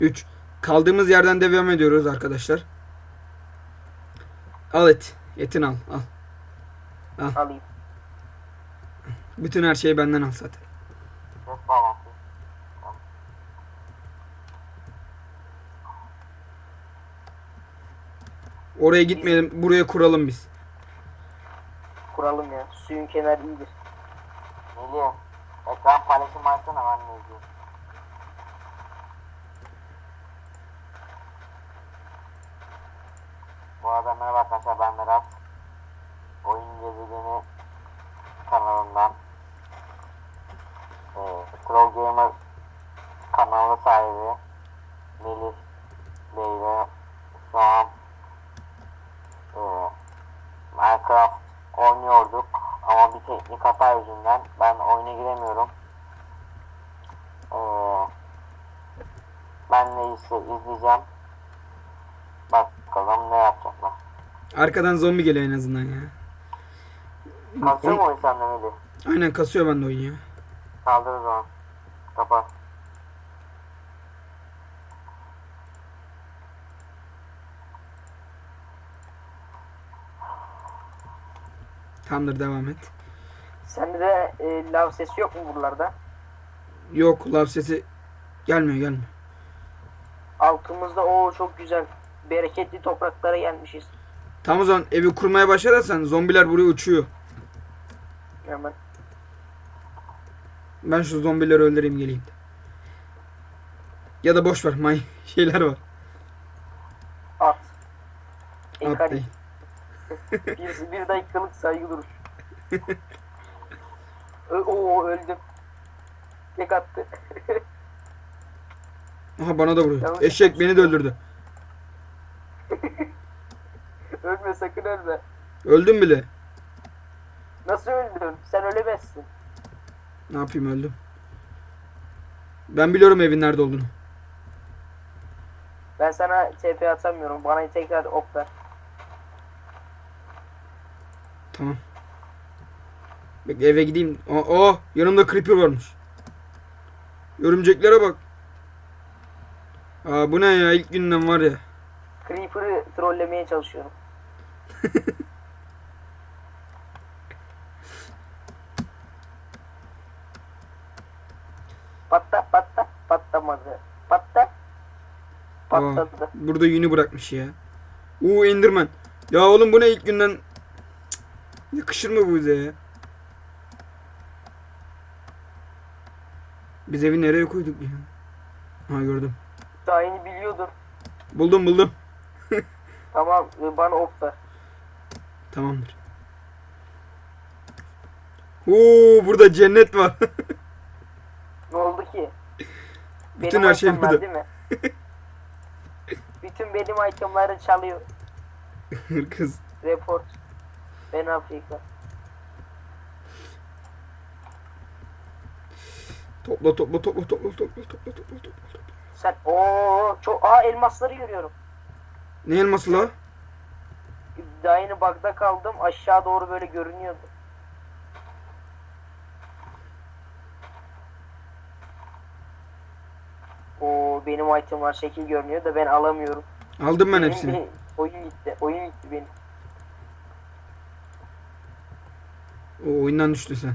3. Kaldığımız yerden devam ediyoruz arkadaşlar. Al et. Etini al. Al. Alayım. Bütün her şeyi benden al zaten. Oraya gitmeyelim. Buraya kuralım biz. Kuralım ya. Suyun kenarı iyidir. Melih. Ekran paylaşım açsana ben ne izleyeyim. Bu arada merhaba arkadaşlar ben Berat. Oyun gezegeni kanalından. Ee, Troll Gamer kanalı sahibi Melih Bey'le şu an e, Minecraft oynuyorduk ama bir teknik hata yüzünden ben oyuna giremiyorum. Ee, ben de ise izleyeceğim. Bakalım ne yapacaklar. Arkadan zombi geliyor en azından ya. Kasıyor mu oyun sende Melih? Aynen kasıyor bende oyun ya. Kaldır o zaman. Kapat. Tamamdır devam et. Sende de e, lav sesi yok mu buralarda? Yok lav sesi gelmiyor gelmiyor. Altımızda o çok güzel. Bereketli topraklara gelmişiz. Tamam o zaman evi kurmaya başlarsan zombiler buraya uçuyor. Hemen. Ben şu zombileri öldüreyim geleyim. Ya da boş ver may şeyler var. At. At Ekari. bir, bir dakikalık saygı duruş. Oo öldüm. Tek attı. Aha bana da vuruyor. Eşek beni de öldürdü. ölme sakın ölme. Öldüm bile. Nasıl öldün? Sen ölemezsin. Ne yapayım öldüm. Ben biliyorum evin nerede olduğunu. Ben sana TP atamıyorum. Bana tekrar ok ver. Tamam. Bekle eve gideyim. Aa, aa, yanımda creeper varmış. Örümceklere bak. Aa bu ne ya ilk günden var ya. Creeper'ı trollemeye çalışıyorum. Patta patta patlamadı. Patta Aa, patladı. burada yünü bırakmış ya. Uuu Enderman. Ya oğlum bu ne ilk günden. Cık, Yakışır mı bu bize ya? Biz evi nereye koyduk ya? Ha gördüm. Daha yeni biliyordur. Buldum buldum. Tamam e, bana ok ver. Tamamdır. Oo burada cennet var. Ne oldu ki? Bütün her şey itemler burada. değil mi? Bütün benim itemları çalıyor. Kız. Report. Ben Afrika. Topla topla topla topla topla topla topla topla. Sen o çok aa elmasları görüyorum. Ne elması la? Daha yeni bug'da kaldım. Aşağı doğru böyle görünüyordu. O benim itemlar şekil görünüyor da ben alamıyorum. Aldım ben Benim hepsini. bir- oyun gitti. Oyun gitti benim. O oyundan düştü sen.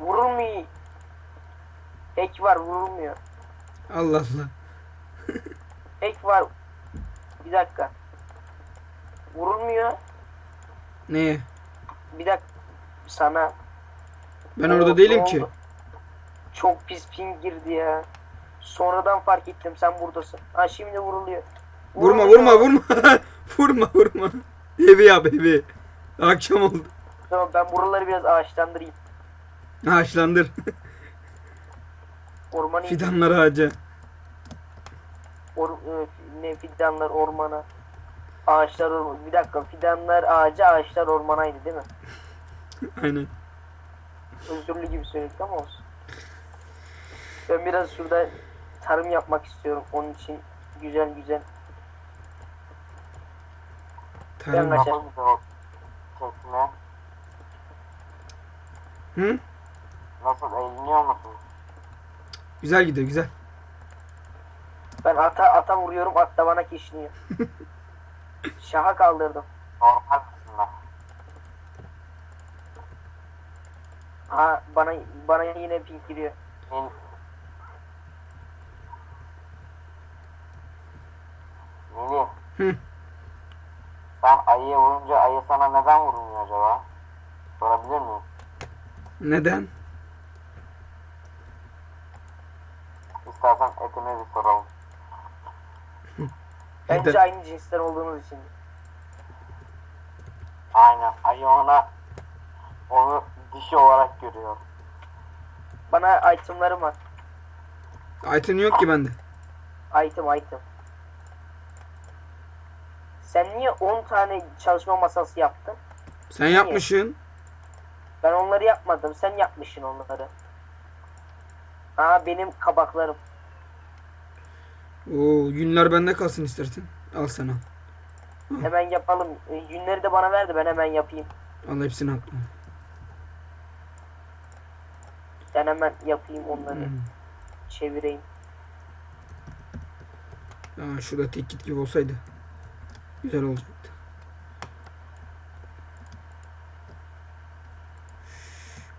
Vurulmuyor. Ek var vurulmuyor. Allah Allah. Ek var. Bir dakika. Vurulmuyor. Neye? Bir dakika. Sana. Ben orada değilim ki. Çok pis ping girdi ya. Sonradan fark ettim sen buradasın. Ha şimdi vuruluyor. Vurma vurma vurma. vurma vurma. Evi yap evi. Akşam oldu. Tamam ben buraları biraz ağaçlandırayım. Ağaçlandır. Ormanı Fidanları ağaca. or, e, ne fidanlar ormana. Ağaçlar ormana. Bir dakika fidanlar ağaca ağaçlar ormanaydı değil mi? Aynen. Özürlü gibi söyledik ama olsun. Ben biraz şurada tarım yapmak istiyorum. Onun için güzel güzel Tarım. Ben- çekme? Hı? Nasıl eğleniyor musun? Güzel gidiyor güzel. Ben ata ata vuruyorum at da bana kişniyor. Şaha kaldırdım. Normal kısımda. Ha bana bana yine pink giriyor. Nil. Nili. Hı. Sen ayıya vurunca ayı sana neden vurmuyor acaba? Sorabilir miyim? Neden? İstersen etine bir soralım. Bence aynı cinsten olduğunuz için. Aynen. Ayı ona onu dişi olarak görüyor. Bana itemlarım var. Item yok ki bende. Item item. Sen niye 10 tane çalışma masası yaptın? Sen yapmışsın. Ben onları yapmadım. Sen yapmışsın onları. Ha benim kabaklarım. Oo, günler bende kalsın istersen. Al sana. Hemen yapalım. E, Günleri de bana ver de ben hemen yapayım. Al hepsini atma. Ben hemen yapayım onları. Hmm. Çevireyim. Aa, şurada tek git gibi olsaydı. Güzel olacaktı.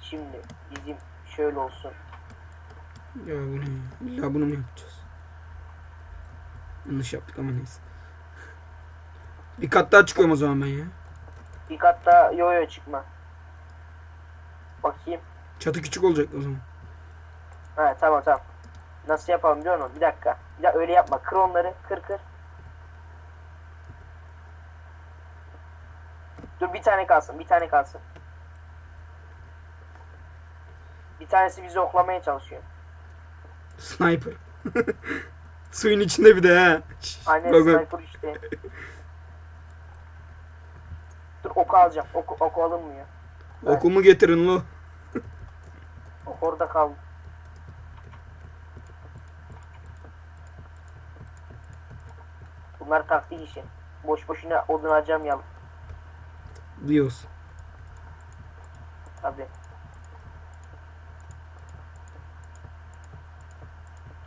Şimdi bizim şöyle olsun. Ya bu ne? İlla bunu mu yapacağız? Yanlış yaptık ama neyse. Bir kat daha çıkıyorum o zaman ben ya. Bir kat daha yo yo çıkma. Bakayım. Çatı küçük olacak o zaman. Ha tamam tamam. Nasıl yapalım biliyor musun? Bir dakika. Bir dakika öyle yapma. Kır onları. Kır kır. Dur bir tane kalsın. Bir tane kalsın. Bir tanesi bizi oklamaya çalışıyor. Sniper. Suyun içinde bir de ha. Aynen bak bak. sniper işte. Dur oku alacağım. Oku, oku alınmıyor. Okumu getirin lo. Ok orada kaldı. Bunlar taktik işi. Boş boşuna odun harcamayalım. Diyoruz. Tabi.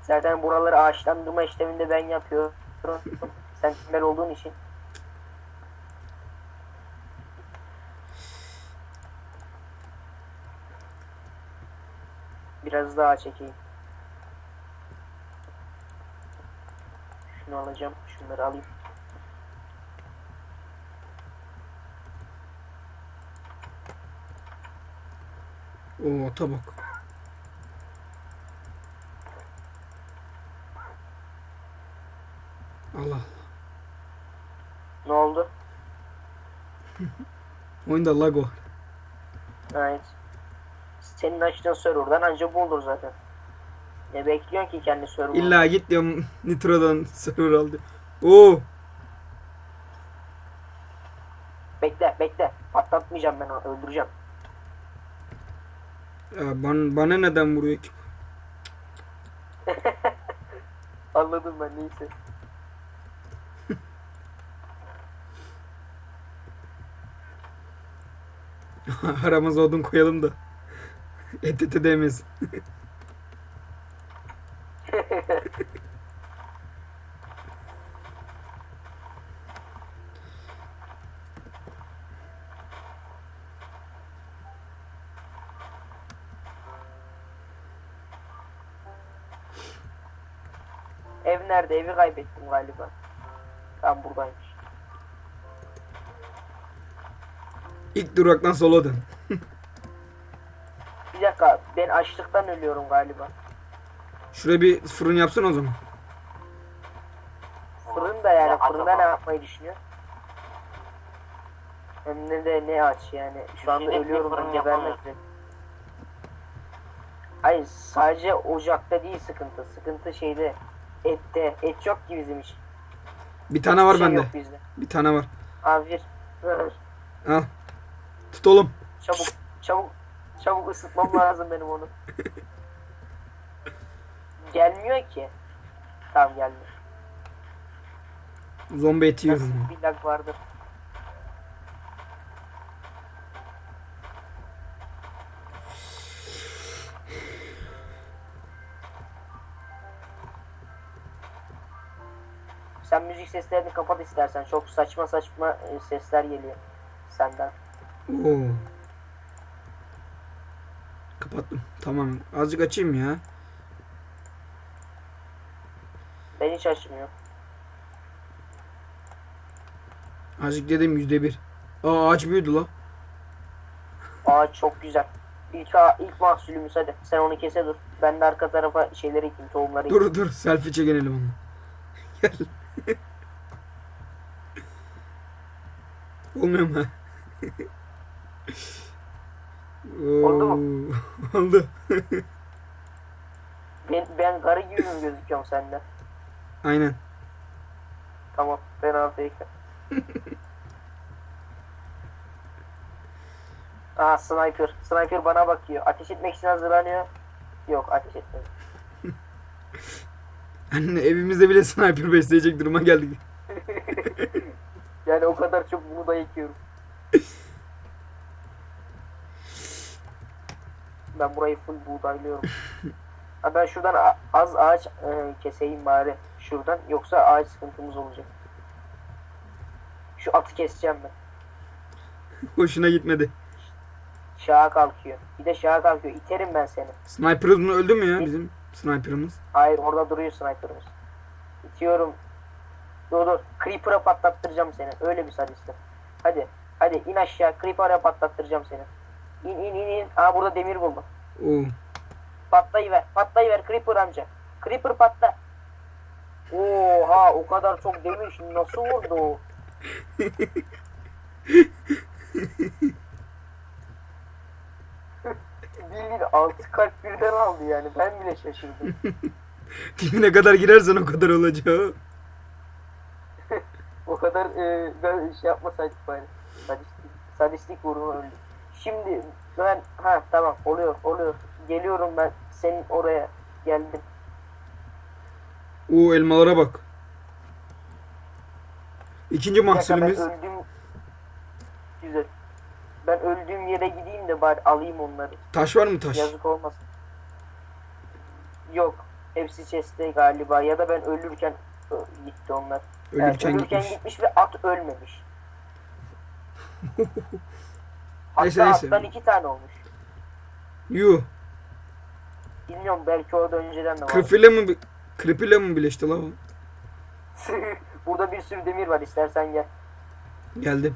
Zaten buraları ağaçlandırma işleminde ben yapıyorum. Sen tembel olduğun için. Biraz daha çekeyim. Şunu alacağım. Şunları alayım. Oo ata bak. Allah. Ne oldu? Oyunda lag var. Evet. Senin açtığın serverdan anca bu olur zaten. Ne bekliyorsun ki kendi server'ı? İlla git diyorum Nitro'dan server aldı. Oo. Bekle bekle. Patlatmayacağım ben onu öldüreceğim. Ya ban, bana neden vuruyor ki? Anladım ben neyse. Aramıza odun koyalım da. Et ete değmesin. Ev nerede? Evi kaybettim galiba. Tam buradaymış. İlk duraktan sola dön. Bir dakika ben açlıktan ölüyorum galiba. Şuraya bir fırın yapsın o zaman. Fırın da yani Ya, fırında ne yapmayı düşünüyor? Hem de, de ne aç yani. Şu anda Sürekli ölüyorum fırın ben gebermek yapamıyor. üzere. Hayır sadece ocakta değil sıkıntı. Sıkıntı şeyde ette. Et yok ki bizim için. Bir tane var Şey bende. yok bizde. Bir tane var. Avir. Al. Tut oğlum. Çabuk çabuk çabuk ısıtmam lazım benim onu. Gelmiyor ki. Tamam gelmiyor. Zombi eti yiyorum. Nasıl bir lag vardır. Sen müzik seslerini kapat istersen. Çok saçma saçma e, sesler geliyor senden. Oo. Kapattım. Tamam. Azıcık açayım ya. Ben hiç açmıyorum. Azıcık dedim yüzde bir. Aa ağaç büyüdü la. Ağaç çok güzel. İlk, ilk mahsulümüz hadi. Sen onu kese dur. Ben de arka tarafa şeyleri ekeyim, tohumları ekeyim. Dur dur selfie çekelim onunla. Gel. Olmuyor mu? Oldu Oldu. Ben, ben karı gibi mi gözüküyorum sende? Aynen. Tamam. Ben afiyet. Aa sniper. Sniper bana bakıyor. Ateş etmek için hazırlanıyor. Yok ateş etmedi. Anne evimizde bile sniper besleyecek duruma geldik. Yani o kadar çok bunu da ekiyorum. Ben burayı full buğdaylıyorum. Ha ben şuradan az ağaç e, keseyim bari. Şuradan. Yoksa ağaç sıkıntımız olacak. Şu atı keseceğim ben. Hoşuna gitmedi. Şaha kalkıyor. Bir de şaha kalkıyor. İterim ben seni. Sniper'ımız öldü mü ya bizim sniper'ımız? Hayır orada duruyor sniper'ımız. İtiyorum. Dur dur. Creeper'a patlattıracağım seni. Öyle bir sadistim. Hadi. Hadi in aşağı. Creeper'a patlattıracağım seni. İn in in in. Aa burada demir buldum. Oo. Patlayıver. Patlayıver Creeper amca. Creeper patla. Oha o kadar çok demir nasıl vurdu o? Bildiğin altı kalp birden aldı yani ben bile şaşırdım. Dibine kadar girersen o kadar olacak. O kadar e, ben şey yapmasaydık bari. Sadistik, sadistik vurma öldü. Şimdi ben ha tamam oluyor oluyor. Geliyorum ben senin oraya geldim. Oo elmalara bak. İkinci Bir dakika, mahsulümüz. Öldüğüm... Güzel. Ben öldüğüm yere gideyim de bari alayım onları. Taş var mı taş? Yazık olmasın. Yok. Hepsi chest'te galiba ya da ben ölürken ö, gitti onlar. Evet, Ölürken ölürken gitmiş. gitmiş ve at ölmemiş. Hatta Neyse, neyse. attan iki tane olmuş. Yuh. Bilmiyorum belki orada önceden de var. Mı bi- kırpıyla mı birleşti la o? Burada bir sürü demir var istersen gel. Geldim.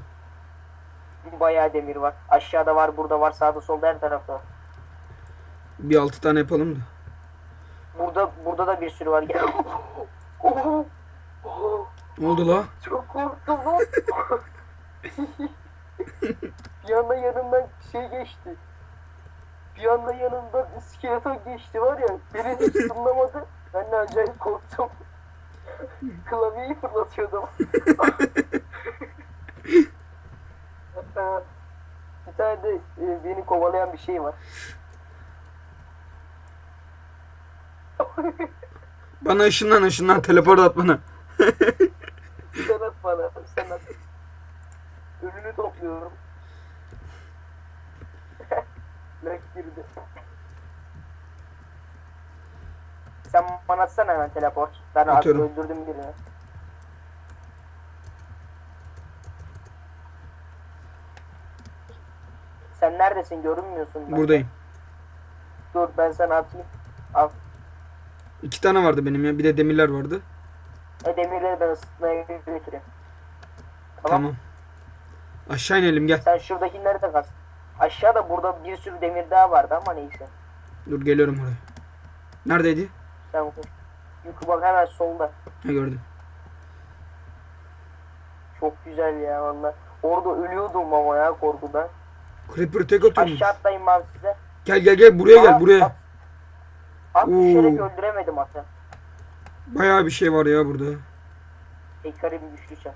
Bayağı demir var. Aşağıda var, burada var, sağda solda her tarafta var. Bir altı tane yapalım da. Burada burada da bir sürü var. Gel. Ne oldu la? çok korktum lan. bir anda yanımdan şey geçti. Bir anda yanımdan iskeleton geçti var ya. Beni hiç tınlamadı. Ben de acayip korktum. Klavyeyi fırlatıyordum. Bir tane de e, beni kovalayan bir şey var. Bana ışınlan ışınlan teleport at bana. Sen at bana. Sen at. Ölünü topluyorum. Lek girdi. Sen bana atsana hemen teleport. Ben artık Atıyorum. öldürdüm birini. Sen neredesin görünmüyorsun. ben. Buradayım. Dur ben sana atayım. Al. İki tane vardı benim ya. Bir de demirler vardı. E demirleri ben ısıtmaya götüreyim. Tamam. Tamam. Aşağı inelim gel. Sen şuradakileri de kaz. Aşağıda burada bir sürü demir daha vardı ama neyse. Dur geliyorum oraya. Neredeydi? Sen oku. Yukarı bak hemen solda. Ha gördüm. Çok güzel ya valla. Orada ölüyordum ama ya korkudan. Creeper tek atıyormuş. Aşağı atlayayım ben size. Gel gel gel buraya Aa, gel buraya. At, at Oo. düşerek öldüremedim atı. Bayağı bir şey var ya burada. Tekrar bir güçlü çar.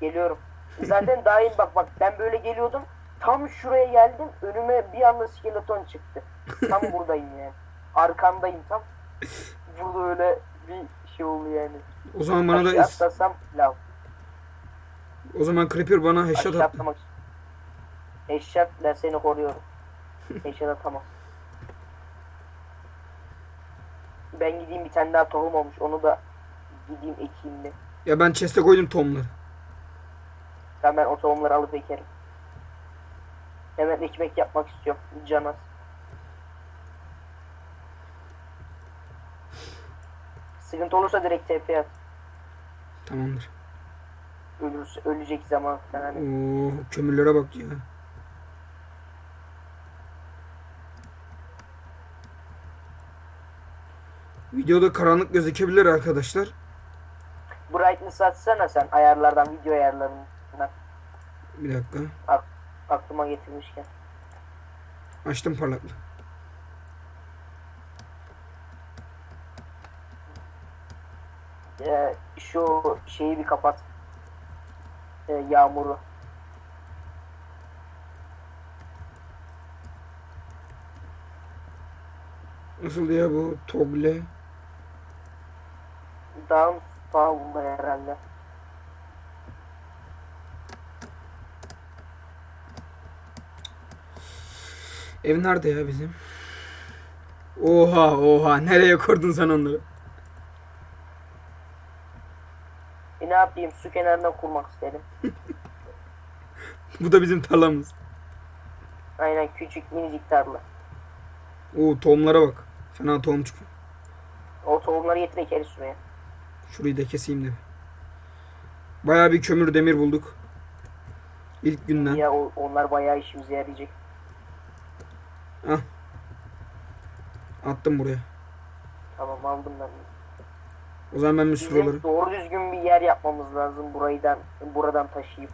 Geliyorum. Zaten daim bak bak ben böyle geliyordum. Tam şuraya geldim. Önüme bir anda skeleton çıktı. Tam buradayım yani. Arkandayım tam. Burada öyle bir şey oldu yani. O zaman bana da atlasam lav. o zaman Creeper bana headshot attı. atlamak Eşyatla seni koruyorum. Eşyat atamam. Ben gideyim bir tane daha tohum olmuş. Onu da gideyim ekeyim mi? Ya ben chest'e koydum tohumları. Ben ben o tohumları alıp ekerim. Hemen ekmek yapmak istiyorum. Canas. Sıkıntı olursa direkt TP at. Tamamdır. Ölürse, ölecek zaman falan. Hani. Oo kömürlere bak ya. Videoda karanlık gözükebilir arkadaşlar. Brightness atsana sen ayarlardan, video ayarlarından. Bir dakika. Aklıma getirmişken. Açtım parlaklığı. Ee, şu şeyi bir kapat. Ee, yağmuru. Nasıl ya bu togle? Dağın sağında herhalde. Ev nerede ya bizim? Oha oha nereye kurdun sen onları? E ne yapayım su kenarına kurmak istedim. Bu da bizim tarlamız. Aynen küçük minicik tarla. Oo tohumlara bak. Fena tohum çıkıyor. O tohumları getir ekeriz şuraya. Şurayı da keseyim de. Bayağı bir kömür demir bulduk. İlk günden. Ya o, onlar bayağı işimize yarayacak. Attım buraya. Tamam aldım ben. O zaman ben sürüleri. Bizim doğru düzgün bir yer yapmamız lazım buraydan buradan taşıyıp.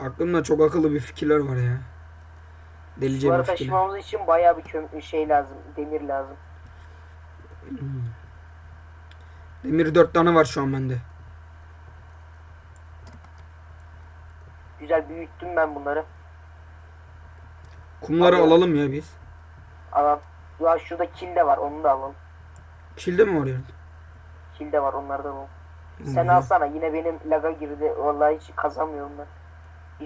Aklımda çok akıllı bir fikirler var ya. Delice Bunları bir fikirler. taşımamız için bayağı bir köm şey lazım, demir lazım. Demir dört tane var şu an bende. Güzel büyüttüm ben bunları. Kumları Alıyorum. alalım ya biz. Alalım. Ya şurada kil de var, onu da alalım. Kilde mi var yani? Kil de var, onlardan alalım. Sen Güzel. alsana, yine benim laga girdi. Vallahi hiç kazanmıyorum ben.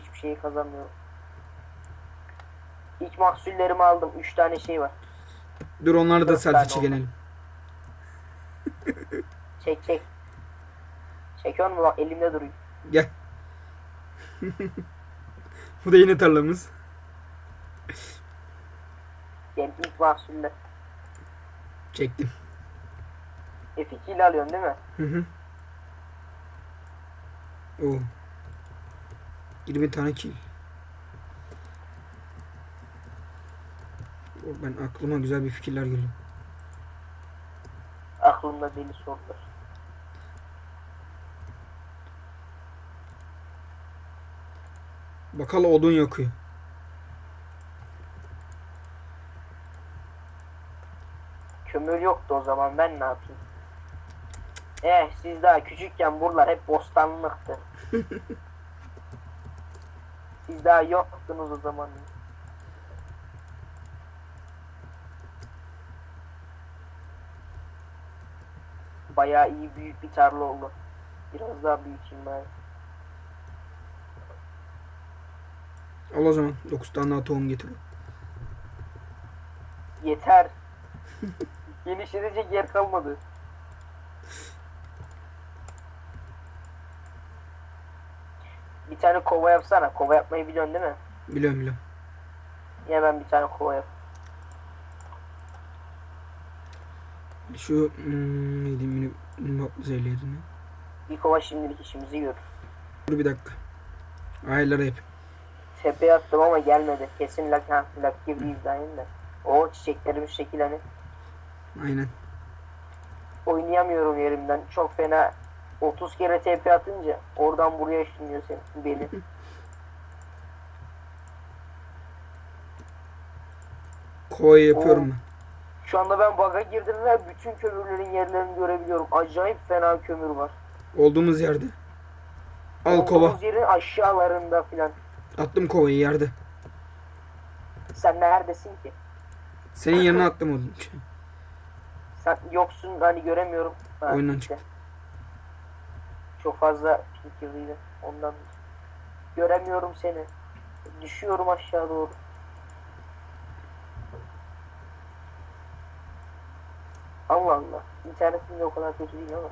Hiçbir şeyi kazanmıyorum. İlk mahsullerimi aldım. 3 tane şey var. Dur onları da Dört selfie tane çekelim. Çek çek. Çekiyor mu bak elimde duruyor. Gel. Bu da yine tarlamız. Yani ilk mahsuller. Çektim. F2 ile alıyorsun değil mi? Hı hı. Oo. 20 tane kill. Ben aklıma güzel bir fikirler geliyor. Aklımda deli sorular. Bakalım odun yakıyor. Yoktu o zaman ben ne yapayım? Eh siz daha küçükken buralar hep bostanlıktı. siz daha yoktunuz o zaman. Bayağı iyi büyük bir tarla oldu. Biraz daha büyüteyim ben. Al o zaman 9 tane daha tohum getir. Yeter. Genişletecek yer kalmadı. Bir tane kova yapsana. Kova yapmayı biliyorsun değil mi? Biliyorum biliyorum. Hemen bir tane kova yap. Şu hmm, neydi mini zeylerini. Bir kova şimdilik işimizi görür. Dur bir dakika. Ayarları yap. Tepeye attım ama gelmedi. Kesin lak, ha, lak gibi izleyin de. O çiçeklerimiz şekil hani. Aynen. Oynayamıyorum yerimden. Çok fena 30 kere TP atınca oradan buraya ışınlıyor seni, beni. Kovayı yapıyorum ben. Şu anda ben bug'a girdim ve bütün kömürlerin yerlerini görebiliyorum. Acayip fena kömür var. Olduğumuz yerde. Al kova. Olduğumuz yerin aşağılarında filan. Attım kovayı yerde. Sen neredesin ki? Senin yerine attım odun. Sen yoksun hani göremiyorum. Ha, Oyundan işte. Çok fazla pink. Ondan göremiyorum seni. Düşüyorum aşağı doğru. Allah Allah. İnternetim de o kadar kötü değil ama.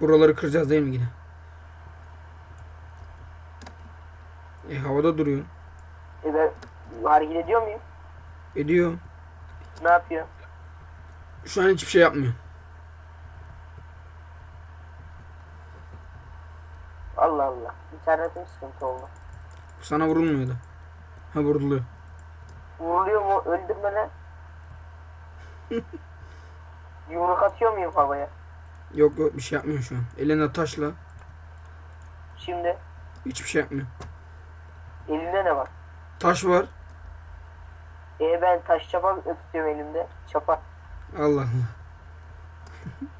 Buraları kıracağız değil mi yine? E havada duruyor. E ben hareket ediyor muyum? Ediyor. Ne yapıyor? Şu an hiçbir şey yapmıyor. Allah Allah. İnternetim sıkıntı oldu. Sana vurulmuyordu. Ha vuruluyor. Vuruluyor mu? Öldürme lan. Yumruk atıyor muyum havaya? Yok yok bir şey yapmıyor şu an. Eline taşla. Şimdi Hiçbir şey yapmıyor. elinde ne var? Taş var. E ben taş çapa tutuyorum elimde. Çapa. Allah Allah.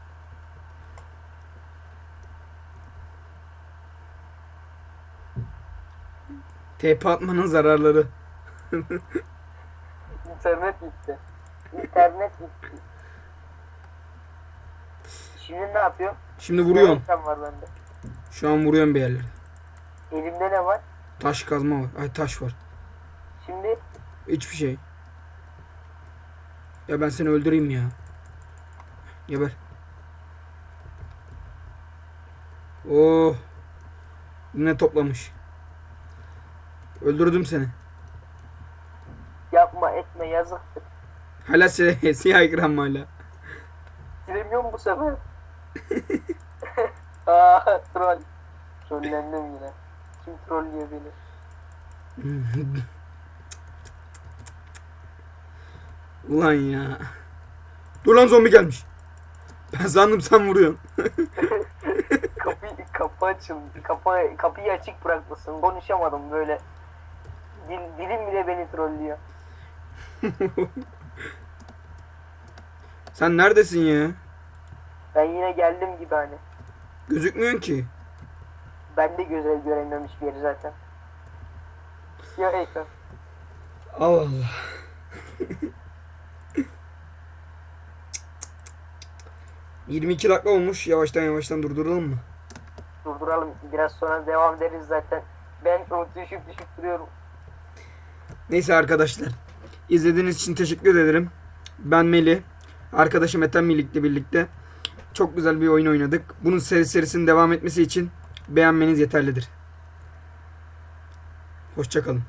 TP atmanın zararları. İnternet gitti. İnternet gitti. Şimdi ne yapıyor? Şimdi vuruyorum. Ekran var bende. Şu an vuruyorum bir yerlere. Elimde ne var? Taş kazma var. Ay taş var. Şimdi Hiçbir şey. Ya ben seni öldüreyim ya. Geber. Oh. Yine toplamış. Öldürdüm seni. yapma etme yazıktır. Hala si- siyah ekran mı hala? Silemiyorum bu sefer. Aa troll. Trollendim yine. Kim trollüyor beni? Ulan ya. Dur lan zombi gelmiş. Ben sandım sen vuruyorsun. Kapı kapı açın. Kapı kapıyı açık bırakmasın. Konuşamadım böyle. Dil, dilim bile beni trollüyor. sen neredesin ya? Ben yine geldim gibi hani. Gözükmüyorsun ki. Ben de göze görememiş bir yeri zaten. Siyah ekran. Allah Allah. ...22 dakika olmuş. Yavaştan yavaştan durduralım mı? Durduralım. Biraz sonra devam ederiz zaten. Ben o düşüp düşüp duruyorum. Neyse arkadaşlar. İzlediğiniz için teşekkür ederim. Ben Melih. Arkadaşım Ethem Milik'le birlikte çok güzel bir oyun oynadık. Bunun seri serisinin devam etmesi için beğenmeniz yeterlidir. Hoşçakalın.